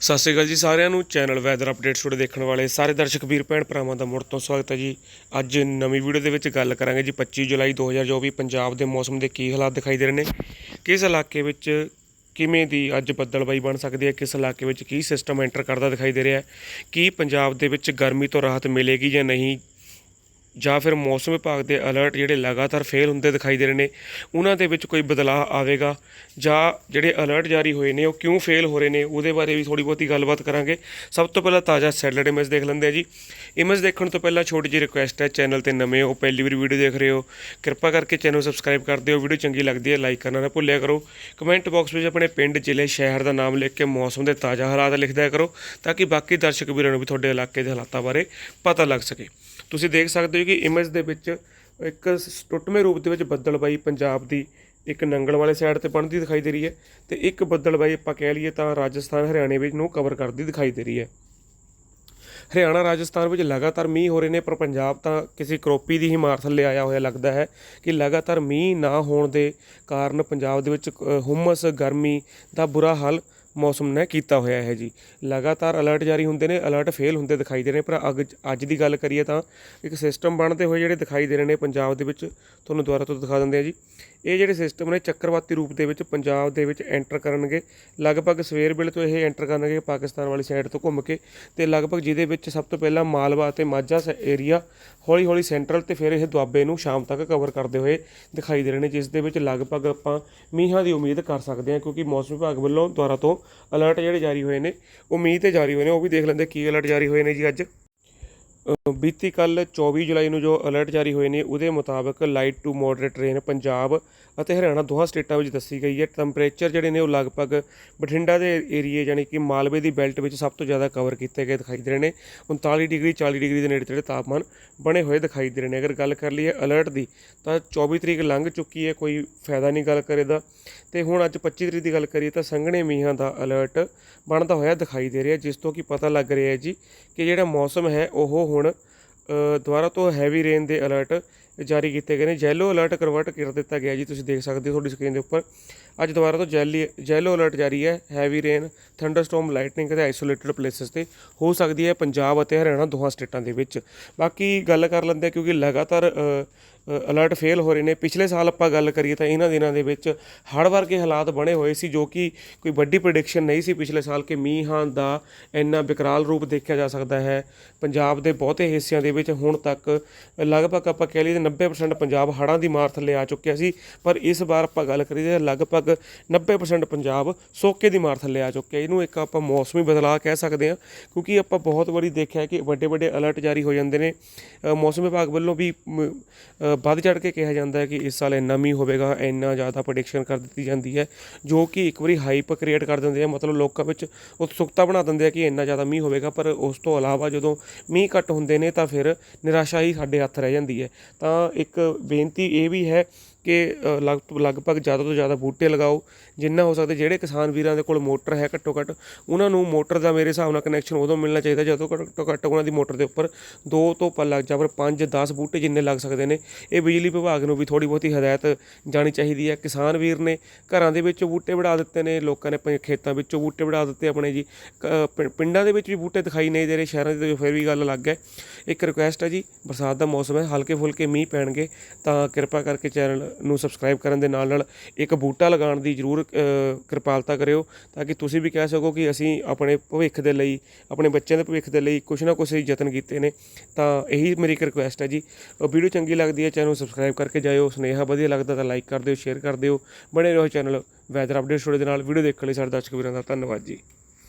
ਸਤਿ ਸ਼੍ਰੀ ਅਕਾਲ ਜੀ ਸਾਰਿਆਂ ਨੂੰ। ਚੈਨਲ ਵੈਦਰ ਅਪਡੇਟਸ ਤੁਹਾਡੇ ਦੇਖਣ ਵਾਲੇ ਸਾਰੇ ਦਰਸ਼ਕ ਵੀਰ ਭੈਣ ਭਰਾਵਾਂ ਦਾ ਮੁੜ ਤੋਂ ਸਵਾਗਤ ਹੈ ਜੀ। ਅੱਜ ਨਵੀਂ ਵੀਡੀਓ ਦੇ ਵਿੱਚ ਗੱਲ ਕਰਾਂਗੇ ਜੀ 25 ਜੁਲਾਈ 2024 ਪੰਜਾਬ ਦੇ ਮੌਸਮ ਦੇ ਕੀ ਹਾਲਾਤ ਦਿਖਾਈ ਦੇ ਰਹੇ ਨੇ। ਕਿਸ ਇਲਾਕੇ ਵਿੱਚ ਕਿਵੇਂ ਦੀ ਅੱਜ ਬੱਦਲਬਾਈ ਬਣ ਸਕਦੀ ਹੈ? ਕਿਸ ਇਲਾਕੇ ਵਿੱਚ ਕੀ ਸਿਸਟਮ ਐਂਟਰ ਕਰਦਾ ਦਿਖਾਈ ਦੇ ਰਿਹਾ ਹੈ? ਕੀ ਪੰਜਾਬ ਦੇ ਵਿੱਚ ਗਰਮੀ ਤੋਂ ਰਾਹਤ ਮਿਲੇਗੀ ਜਾਂ ਨਹੀਂ? ਜਾਂ ਫਿਰ ਮੌਸਮ ਵਿਭਾਗ ਦੇ ਅਲਰਟ ਜਿਹੜੇ ਲਗਾਤਾਰ ਫੇਲ ਹੁੰਦੇ ਦਿਖਾਈ ਦੇ ਰਹੇ ਨੇ, ਉਹਨਾਂ ਦੇ ਵਿੱਚ ਕੋਈ ਬਦਲਾਅ ਆਵੇਗਾ ਜਾਂ ਜਿਹੜੇ ਅਲਰਟ ਜਾਰੀ ਹੋਏ ਨੇ ਉਹ ਕਿਉਂ ਫੇਲ ਹੋ ਰਹੇ ਨੇ, ਉਹਦੇ ਬਾਰੇ ਵੀ ਥੋੜੀ ਬਹੁਤੀ ਗੱਲਬਾਤ ਕਰਾਂਗੇ। ਸਭ ਤੋਂ ਪਹਿਲਾਂ ਤਾਜ਼ਾ ਸੈਟਲਡ ਇਮੇਜ ਦੇਖ ਲੈਂਦੇ ਆ ਜੀ। ਇਮੇਜ ਦੇਖਣ ਤੋਂ ਪਹਿਲਾਂ ਛੋਟੀ ਜਿਹੀ ਰਿਕੁਐਸਟ ਹੈ ਚੈਨਲ ਤੇ ਨਵੇਂ ਹੋ, ਪਹਿਲੀ ਵਾਰ ਵੀਡੀਓ ਦੇਖ ਰਹੇ ਹੋ, ਕਿਰਪਾ ਕਰਕੇ ਚੈਨਲ ਸਬਸਕ੍ਰਾਈਬ ਕਰ ਦਿਓ। ਵੀਡੀਓ ਚੰਗੀ ਲੱਗਦੀ ਹੈ ਲਾਈਕ ਕਰਨਾ ਨਾ ਭੁੱਲਿਆ ਕਰੋ। ਕਮੈਂਟ ਬਾਕਸ ਵਿੱਚ ਆਪਣੇ ਪਿੰਡ, ਜ਼ਿਲ੍ਹੇ, ਸ਼ਹਿਰ ਦਾ ਨਾਮ ਲਿਖ ਕੇ ਮੌਸਮ ਦੇ ਤਾਜ਼ਾ ਹਾਲਾਤ ਲਿਖਦਿਆ ਕਰੋ, ਤਾਂ ਕਿ ਬਾਕੀ ਦਰਸ਼ਕ ਵੀਰਾਂ ਨੂੰ ਵੀ ਤੁਹਾਡੇ ਇਲਾਕੇ ਦੇ ਹਾਲਾਤਾਂ ਬਾਰੇ ਪਤਾ ਲੱਗ ਸਕੇ। ਤੁਸੀਂ ਦੇਖ ਸਕਦੇ ਹੋ ਕਿ ਇਮੇਜ ਦੇ ਵਿੱਚ ਇੱਕ ਸ- ਟੁੱਟਵੇਂ ਰੂਪ ਦੇ ਵਿੱਚ ਬੱਦਲਬਾਈ ਪੰਜਾਬ ਦੀ ਇੱਕ ਨੰਗਲ ਵਾਲੇ ਸਾਈਡ ਤੇ ਬਣਦੀ ਦਿਖਾਈ ਦੇ ਰਹੀ ਹੈ ਤੇ ਇੱਕ ਬੱਦਲਬਾਈ ਆਪਾਂ ਕਹਿ ਲਈਏ ਤਾਂ ਰਾਜਸਥਾਨ ਹਰਿਆਣੇ ਵਿੱਚ ਨੂੰ ਕਵਰ ਕਰਦੀ ਦਿਖਾਈ ਦੇ ਰਹੀ ਹੈ। ਹਰਿਆਣਾ ਰਾਜਸਥਾਨ ਵਿੱਚ ਲਗਾਤਾਰ ਮੀਂਹ ਹੋ ਰਹੇ ਨੇ ਪਰ ਪੰਜਾਬ ਤਾਂ ਕਿਸੇ ਕਰੋਪੀ ਦੀ ਹੀ ਮਾਰ ਥੱਲੇ ਆਇਆ ਹੋਇਆ ਲੱਗਦਾ ਹੈ ਕਿ ਲਗਾਤਾਰ ਮੀਂਹ ਨਾ ਹੋਣ ਦੇ ਕਾਰਨ ਪੰਜਾਬ ਦੇ ਵਿੱਚ ਅ, ਹੁਮਸ ਗਰਮੀ ਦਾ ਬੁਰਾ ਹਾਲ ਮੌਸਮ ਨੇ ਕੀਤਾ ਹੋਇਆ ਹੈ ਜੀ। ਲਗਾਤਾਰ ਅਲਰਟ ਜਾਰੀ ਹੁੰਦੇ ਨੇ ਅਲਰਟ ਫੇਲ ਹੁੰਦੇ ਦਿਖਾਈ ਦੇ ਰਹੇ ਪਰ ਅਗ ਅੱਜ ਦੀ ਗੱਲ ਕਰੀਏ ਤਾਂ ਇੱਕ ਸਿਸਟਮ ਬਣਦੇ ਹੋਏ ਜਿਹੜੇ ਦਿਖਾਈ ਦੇ ਰਹੇ ਨੇ ਪੰਜਾਬ ਦੇ ਵਿੱਚ, ਤੁਹਾਨੂੰ ਦੁਬਾਰਾ ਤੋਂ ਦਿਖਾ ਦਿੰਦੇ ਆ ਜੀ। ਇਹ ਜਿਹੜੇ ਸਿਸਟਮ ਨੇ ਚੱਕਰਵਾਤੀ ਰੂਪ ਦੇ ਵਿੱਚ ਪੰਜਾਬ ਦੇ ਵਿੱਚ ਐਂਟਰ ਕਰਨਗੇ। ਲਗਭਗ ਸਵੇਰ ਵੇਲੇ ਤੋਂ ਇਹ ਐਂਟਰ ਕਰਨਗੇ ਪਾਕਿਸਤਾਨ ਵਾਲੀ ਸਾਈਡ ਤੋਂ ਘੁੰਮ ਕੇ ਤੇ ਲਗਭਗ ਜਿਹਦੇ ਵਿੱਚ ਸਭ ਤੋਂ ਪਹਿਲਾਂ ਮਾਲਵਾ ਅਤੇ ਮਾਝਾ ਏਰੀਆ ਹੌਲੀ ਹੌਲੀ ਸੈਂਟਰਲ ਤੇ ਫਿਰ ਇਹ ਦੁਆਬੇ ਨੂੰ ਸ਼ਾਮ ਤੱਕ ਕਵਰ ਕਰਦੇ ਹੋਏ ਦਿਖਾਈ ਦੇ ਰਹੇ ਨੇ, ਜਿਸ ਦੇ ਵਿੱਚ ਲਗਭਗ ਆਪਾਂ ਮੀਂਹਾਂ ਦੀ ਉਮੀਦ ਕਰ ਸਕਦੇ ਹਾਂ, ਕਿਉਂਕਿ ਮੌਸਮ ਵਿਭਾਗ ਵੱਲੋਂ ਦੁਆਰਾ ਤੋਂ ਅਲਰਟ ਜਿਹੜੇ ਜਾਰੀ ਹੋਏ ਨੇ ਉਹ ਮੀਂਹ ਤੇ ਜਾਰੀ ਹੋਏ ਨੇ, ਉਹ ਵੀ ਦੇਖ ਲੈਂਦੇ ਕੀ ਅਲਰਟ ਜਾਰੀ ਹੋਏ ਨੇ ਜੀ ਅੱਜ। ਬੀਤੀ ਕੱਲ 24 ਜੁਲਾਈ ਨੂੰ ਜੋ ਅਲਰਟ ਜਾਰੀ ਹੋਏ ਨੇ, ਉਹਦੇ ਮੁਤਾਬਕ light to moderate rain Punjab ਅਤੇ ਹਰਿਆਣਾ ਦੋਹਾਂ ਸਟੇਟਾਂ ਵਿੱਚ ਦੱਸੀ ਗਈ ਹੈ। ਟੈਂਪਰੇਚਰ ਜਿਹੜੇ ਨੇ, ਉਹ ਲਗਭਗ ਬਠਿੰਡਾ ਦੇ ਏਰੀਏ ਯਾਨੀ ਕਿ ਮਾਲਵੇ ਦੀ ਬੈਲਟ ਵਿੱਚ ਸਭ ਤੋਂ ਜ਼ਿਆਦਾ ਕਵਰ ਕੀਤੇ ਗਏ ਦਿਖਾਈ ਦੇ ਰਹੇ ਨੇ। 39 ਡਿਗਰੀ 40 ਡਿਗਰੀ ਦੇ ਨੇੜੇ ਤੇੜੇ ਤਾਪਮਾਨ ਬਣੇ ਹੋਏ ਦਿਖਾਈ ਦੇ ਰਹੇ ਨੇ। ਅਗਰ ਗੱਲ ਕਰ ਲਈਏ ਅਲਰਟ ਦੀ, ਤਾਂ 24 ਤਰੀਕ ਲੰਘ ਚੁੱਕੀ ਹੈ, ਕੋਈ ਫਾਇਦਾ ਨਹੀਂ ਗੱਲ ਕਰੇ ਦਾ। ਤੇ ਹੁਣ ਅੱਜ 25 ਤਰੀਕ ਦੀ ਗੱਲ ਕਰੀਏ, ਤਾਂ ਸੰਘਣੇ ਮੀਂਹਾਂ ਦਾ ਅਲਰਟ ਬਣਦਾ ਹੋਇਆ ਦਿਖਾਈ ਦੇ ਰਿਹਾ, ਜਿਸ ਤੋਂ ਕਿ ਪਤਾ ਲੱਗ ਰਿਹਾ ਹੈ ਜੀ ਕਿ ਜਿਹੜਾ ਮੌਸਮ ਹੈ, ਉਹ ਹੁਣ ਦੁਬਾਰਾ ਤੋਂ ਹੈਵੀ ਰੇਨ ਦੇ ਅਲਰਟ ਜਾਰੀ ਕੀਤੇ ਗਏ ਨੇ। ਜੈਲੋ ਅਲਰਟ ਕਨਵਰਟ ਕਰ ਦਿੱਤਾ ਗਿਆ ਜੀ, ਤੁਸੀਂ ਦੇਖ ਸਕਦੇ ਹੋ ਤੁਹਾਡੀ ਸਕਰੀਨ ਦੇ ਉੱਪਰ। ਅੱਜ ਦੁਬਾਰਾ ਤੋਂ ਜੈਲੀ ਜੈਲੋ ਅਲਰਟ ਜਾਰੀ ਹੈ ਹੈਵੀ ਰੇਨ ਥੰਡਰਸਟਾਰਮ ਲਾਈਟਨਿੰਗ ਤੇ ਆਈਸੋਲੇਟਡ ਪਲੇਸਸ ਤੇ ਹੋ ਸਕਦੀ ਹੈ ਪੰਜਾਬ ਅਤੇ ਹਰਿਆਣਾ ਦੋਹਾਂ ਸਟੇਟਾਂ ਦੇ ਵਿੱਚ। ਬਾਕੀ ਗੱਲ ਕਰ ਲੈਂਦੇ ਹਾਂ ਕਿਉਂਕਿ ਲਗਾਤਾਰ ਅਲਰਟ ਫੇਲ ਹੋ ਰਹੇ ਨੇ। ਪਿਛਲੇ ਸਾਲ ਆਪਾਂ ਗੱਲ ਕਰੀਏ ਤਾਂ ਇਹਨਾਂ ਦਿਨਾਂ ਦੇ ਵਿੱਚ ਹੜ੍ਹ ਵਰਗੇ ਹਾਲਾਤ ਬਣੇ ਹੋਏ ਸੀ ਜੋ ਕਿ ਕੋਈ ਵੱਡੀ ਪ੍ਰੈਡਿਕਸ਼ਨ ਨਹੀਂ ਸੀ ਪਿਛਲੇ ਸਾਲ ਕਿ ਮੀਂਹਾਂ ਦਾ ਇੰਨਾ ਵਿਕਰਾਲ ਰੂਪ ਦੇਖਿਆ ਜਾ ਸਕਦਾ ਹੈ। ਪੰਜਾਬ ਦੇ ਬਹੁਤੇ ਹਿੱਸਿਆਂ ਦੇ ਵਿੱਚ ਹੁਣ ਤੱਕ ਲਗਭਗ ਆਪਾਂ ਕਹਿ ਲਈਏ ਤਾਂ 90% ਪੰਜਾਬ ਹੜ੍ਹਾਂ ਦੀ ਮਾਰ ਥੱਲੇ ਆ ਚੁੱਕਿਆ ਸੀ ਪਰ ਇਸ ਵਾਰ ਆਪਾਂ ਗੱਲ ਕਰੀਏ ਤਾਂ ਲਗਭਗ 90% ਪੰਜਾਬ ਸੋਕੇ ਦੀ ਮਾਰ ਥੱਲੇ ਆ ਚੁੱਕਿਆ। ਇਹਨੂੰ ਇੱਕ ਆਪਾਂ ਮੌਸਮੀ ਬਦਲਾਅ ਕਹਿ ਸਕਦੇ ਹਾਂ ਕਿਉਂਕਿ ਆਪਾਂ ਬਹੁਤ ਵਾਰੀ ਦੇਖਿਆ ਕਿ ਵੱਡੇ ਵੱਡੇ ਅਲਰਟ ਜਾਰੀ ਹੋ ਜਾਂਦੇ ਨੇ। ਮੌਸਮ ਵਿਭਾਗ ਵੱਲੋਂ ਵੀ ਮ, ਵੱਧ ਚੜ ਕੇ ਕਿਹਾ ਜਾਂਦਾ ਹੈ ਕਿ ਇਸ ਸਾਲ ਇੰਨਾ ਮੀਂਹ ਹੋਵੇਗਾ, ਇੰਨਾ ਜ਼ਿਆਦਾ ਪ੍ਰੈਡਿਕਸ਼ਨ ਕਰ ਦਿੱਤੀ ਜਾਂਦੀ ਹੈ, ਜੋ ਕਿ ਇੱਕ ਵਾਰੀ ਹਾਈਪ ਕ੍ਰੀਏਟ ਕਰ ਦਿੰਦੇ ਆ, ਮਤਲਬ ਲੋਕਾਂ ਵਿੱਚ ਉਤਸੁਕਤਾ ਬਣਾ ਦਿੰਦੇ ਆ ਕਿ ਇੰਨਾ ਜ਼ਿਆਦਾ ਮੀਂਹ ਹੋਵੇਗਾ, ਪਰ ਉਸ ਤੋਂ ਇਲਾਵਾ ਜਦੋਂ ਮੀਂਹ ਘੱਟ ਹੁੰਦੇ ਨੇ ਤਾਂ ਫਿਰ ਨਿਰਾਸ਼ਾ ਹੀ ਸਾਡੇ ਹੱਥ ਰਹਿ ਜਾਂਦੀ ਹੈ। ਤਾਂ ਇੱਕ ਬੇਨਤੀ ਇਹ ਵੀ ਹੈ ਕਿ ਅ, ਲਗ ਲਗਭਗ ਜ਼ਿਆਦਾ ਤੋਂ ਜ਼ਿਆਦਾ ਬੂਟੇ ਲਗਾਓ ਜਿੰਨਾ ਹੋ ਸਕਦਾ ਜਿਹੜੇ ਕਿਸਾਨ ਵੀਰਾਂ ਦੇ ਕੋਲ ਮੋਟਰ ਹੈ ਘੱਟੋ ਘੱਟ ਉਹਨਾਂ ਨੂੰ ਮੋਟਰ ਦਾ ਮੇਰੇ ਹਿਸਾਬ ਨਾਲ ਕਨੈਕਸ਼ਨ ਉਦੋਂ ਮਿਲਣਾ ਚਾਹੀਦਾ ਜਦੋਂ ਘੱਟੋ ਘੱਟ ਉਹਨਾਂ ਦੀ ਮੋਟਰ ਦੇ ਉੱਪਰ ਦੋ ਤੋਂ ਲੱਗ ਜਾਂ ਫਿਰ 5 10 ਬੂਟੇ ਜਿੰਨੇ ਲੱਗ ਸਕਦੇ ਨੇ। ਇਹ ਬਿਜਲੀ ਵਿਭਾਗ ਨੂੰ ਵੀ ਥੋੜੀ ਬਹੁਤੀ ਹਦਾਇਤ ਜਾਣੀ ਚਾਹੀਦੀ ਹੈ। ਕਿਸਾਨ ਵੀਰ ਨੇ ਘਰਾਂ ਦੇ ਵਿੱਚ ਬੂਟੇ ਵੜਾ ਦਿੱਤੇ ਨੇ ਲੋਕਾਂ ਨੇ ਖੇਤਾਂ ਵਿੱਚੋਂ ਬੂਟੇ ਵੜਾ ਦਿੱਤੇ ਆਪਣੇ ਜੀ। ਕ- ਪਿੰ- ਪਿੰਡਾਂ ਦੇ ਵਿੱਚ ਵੀ ਬੂਟੇ ਦਿਖਾਈ ਨਹੀਂ ਦੇ ਰਹੇ ਸ਼ਹਿਰਾਂ ਦੇ ਫਿਰ ਵੀ ਗੱਲ ਅਲੱਗ ਹੈ। ਇੱਕ ਰਿਕੁਐਸਟ ਹੈ ਜੀ ਬਰਸਾਤ ਦਾ ਮੌਸਮ ਹੈ ਹਲਕੇ ਫੁਲਕੇ ਮੀਂਹ ਪੈਣਗੇ ਤਾਂ ਕਿਰਪਾ ਕਰਕੇ ਚੈਨਲ ਨੂੰ ਸਬਸਕ੍ਰਾਈਬ ਕਰਨ ਦੇ ਨਾਲ ਨਾਲ ਇੱਕ ਬੂਟਾ ਲਗਾਉਣ ਦੀ ਜ਼ਰੂਰ ਕਿਰਪਾਲਤਾ ਕਰਿਓ ਤਾਂ ਕਿ ਤੁਸੀਂ ਵੀ ਕਹਿ ਸਕੋ ਕਿ ਅਸੀਂ ਆਪਣੇ ਭਵਿੱਖ ਦੇ ਲਈ, ਆਪਣੇ ਬੱਚਿਆਂ ਦੇ ਭਵਿੱਖ ਦੇ ਲਈ ਕੁਝ ਨਾ ਕੁਝ ਯਤਨ ਕੀਤੇ ਨੇ। ਤਾਂ ਇਹੀ ਮੇਰੀ ਇੱਕ ਰਿਕੁਐਸਟ ਹੈ ਜੀ। ਵੀਡੀਓ ਚੰਗੀ ਲੱਗਦੀ ਹੈ ਚੈਨਲ ਨੂੰ ਸਬਸਕ੍ਰਾਈਬ ਕਰਕੇ ਜਾਇਓ। ਸੁਨੇਹਾ ਵਧੀਆ ਲੱਗਦਾ ਤਾਂ ਲਾਈਕ ਕਰ ਦਿਓ ਸ਼ੇਅਰ ਕਰ ਦਿਓ। ਬਣੇ ਰਹੋ ਚੈਨਲ ਵੈਦਰ ਅਪਡੇਟ ਦੇ ਨਾਲ। ਵੀਡੀਓ ਦੇਖਣ ਲਈ ਸਾਡੇ ਦਰਸ਼ਕ ਵੀਰਾਂ ਦਾ ਧੰਨਵਾਦ ਜੀ।